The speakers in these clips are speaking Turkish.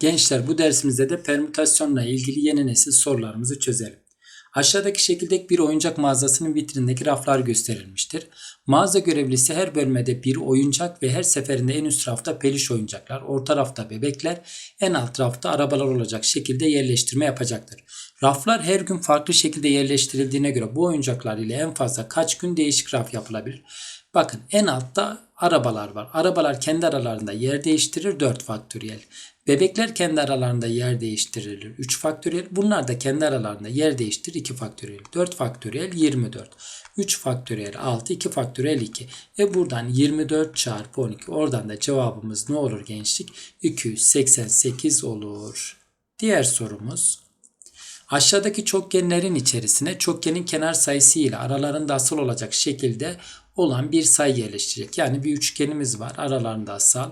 Gençler bu dersimizde de permütasyonla ilgili yeni nesil sorularımızı çözelim. Aşağıdaki şekildeki bir oyuncak mağazasının vitrinindeki raflar gösterilmiştir. Mağaza görevlisi her bölmede bir oyuncak ve her seferinde en üst rafta peluş oyuncaklar, orta rafta bebekler, en alt rafta arabalar olacak şekilde yerleştirme yapacaktır. Raflar her gün farklı şekilde yerleştirildiğine göre bu oyuncaklar ile en fazla kaç gün değişik raf yapılabilir? Bakın en altta arabalar var. Arabalar kendi aralarında yer değiştirir 4 faktöriyel. Bebekler kendi aralarında yer değiştirilir 3 faktöriyel. Bunlar da kendi aralarında yer değiştirir 2 faktöriyel. 4 faktöriyel 24. 3 faktöriyel 6, 2 faktöriyel 2. E buradan 24 çarpı 12. Oradan da cevabımız ne olur gençlik? 288 olur. Diğer sorumuz. Aşağıdaki çokgenlerin içerisine çokgenin kenar sayısı ile aralarında asal olacak şekilde olan bir sayı yerleştirecek. Yani bir üçgenimiz var. Aralarında asal.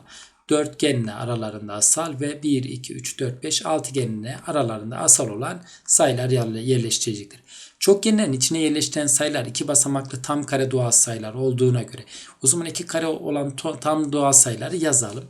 Dörtgenle aralarında asal ve 1, 2, 3, 4, 5 altıgenle aralarında asal olan sayılar yerleştirecektir. Çokgenlerin içine yerleştiren sayılar iki basamaklı tam kare doğal sayılar olduğuna göre o zaman iki kare olan tam doğal sayıları yazalım.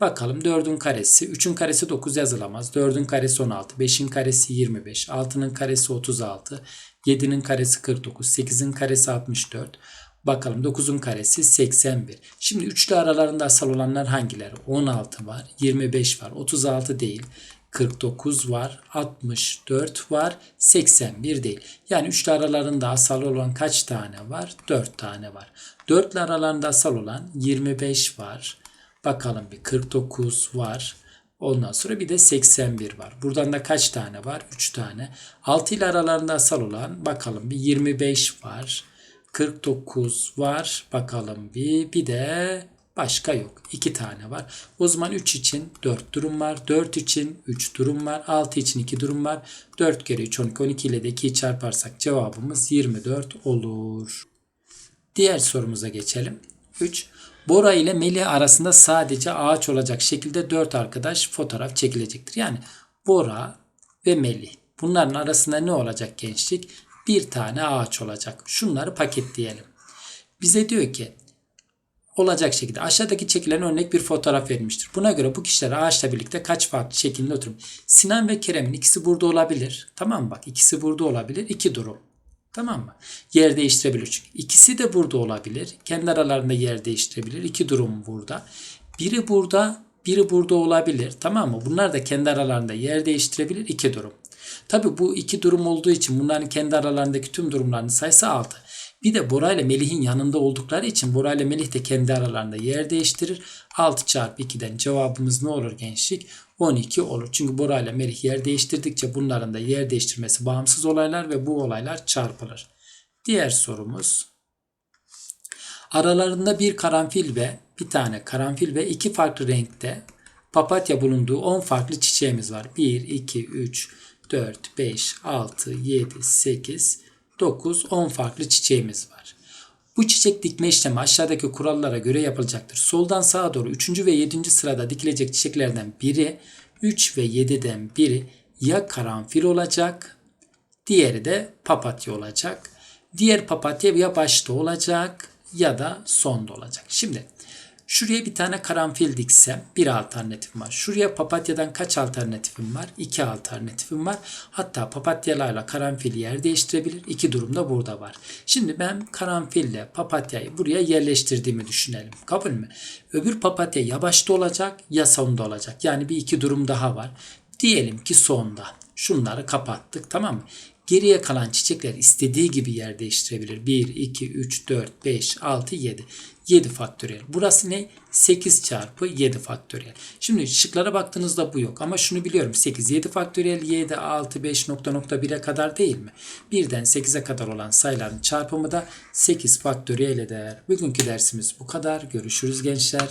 Bakalım 4'ün karesi, 3'ün karesi 9 yazılamaz. 4'ün karesi 16, 5'in karesi 25, 6'nın karesi 36, 7'nin karesi 49, 8'in karesi 64. Bakalım 9'un karesi 81. Şimdi üçlü aralarında asal olanlar hangileri? 16 var, 25 var, 36 değil. 49 var, 64 var, 81 değil. Yani üçlü aralarında asal olan kaç tane var? 4 tane var. Dörtlü aralarında asal olan 25 var. Bakalım bir 49 var. Ondan sonra bir de 81 var. Buradan da kaç tane var? 3 tane. 6 ile aralarında asal olan bakalım bir 25 var. 49 var. Bakalım bir bir de başka yok. 2 tane var. O zaman 3 için 4 durum var. 4 için 3 durum var. 6 için 2 durum var. 4 kere 3 12 12 ile de 2'yi çarparsak cevabımız 24 olur. Diğer sorumuza geçelim. 3. Bora ile Melih arasında sadece ağaç olacak şekilde 4 arkadaş fotoğraf çekilecektir. Yani Bora ve Melih. Bunların arasında ne olacak gençlik? Bir tane ağaç olacak. Şunları paketleyelim. Bize diyor ki olacak şekilde aşağıdaki çekilen örnek bir fotoğraf verilmiştir. Buna göre bu kişiler ağaçla birlikte kaç farklı şekilde oturur? Sinan ve Kerem'in ikisi burada olabilir. Tamam? Bak ikisi burada olabilir. İki durum. Tamam mı? Yer değiştirebilir çünkü. İkisi de burada olabilir. Kendi aralarında yer değiştirebilir. İki durum burada. Biri burada, biri burada olabilir. Tamam mı? Bunlar da kendi aralarında yer değiştirebilir. İki durum. Tabi bu iki durum olduğu için bunların kendi aralarındaki tüm durumların sayısı 6. Bir de Bora ile Melih'in yanında oldukları için Bora ile Melih de kendi aralarında yer değiştirir. 6 çarpı 2'den cevabımız ne olur gençlik? 12 olur. Çünkü Bora ile Melih yer değiştirdikçe bunların da yer değiştirmesi bağımsız olaylar ve bu olaylar çarpılır. Diğer sorumuz. Aralarında bir karanfil ve bir tane karanfil ve iki farklı renkte papatya bulunduğu 10 farklı çiçeğimiz var. 1, 2, 3, 4, 5, 6, 7, 8, 9, 10 farklı çiçeğimiz var. Bu çiçek dikme işlemi aşağıdaki kurallara göre yapılacaktır. Soldan sağa doğru 3. ve 7. sırada dikilecek çiçeklerden biri 3 ve 7'den biri ya karanfil olacak, diğeri de papatya olacak. Diğer papatya ya başta olacak ya da sonda olacak. Şimdi Şuraya bir tane karanfil diksem bir alternatifim var. Şuraya papatyadan kaç alternatifim var? İki alternatifim var. Hatta papatyalarla karanfil yer değiştirebilir. İki durumda burada var. Şimdi ben karanfille papatyayı buraya yerleştirdiğimi düşünelim. Kabul mü? Öbür papatya ya başta olacak ya sonda olacak. Yani bir iki durum daha var. Diyelim ki sonda. Şunları kapattık tamam mı? Geriye kalan çiçekler istediği gibi yer değiştirebilir. 1, 2, 3, 4, 5, 6, 7. 7 faktöriyel. Burası ne? 8 çarpı 7 faktöriyel. Şimdi şıklara baktığınızda bu yok. Ama şunu biliyorum. 8, 7 faktöriyel, 7, 6, 5 nokta nokta 1'e kadar değil mi? 1'den 8'e kadar olan sayıların çarpımı da 8 faktöriyel eder. Bugünkü dersimiz bu kadar. Görüşürüz gençler.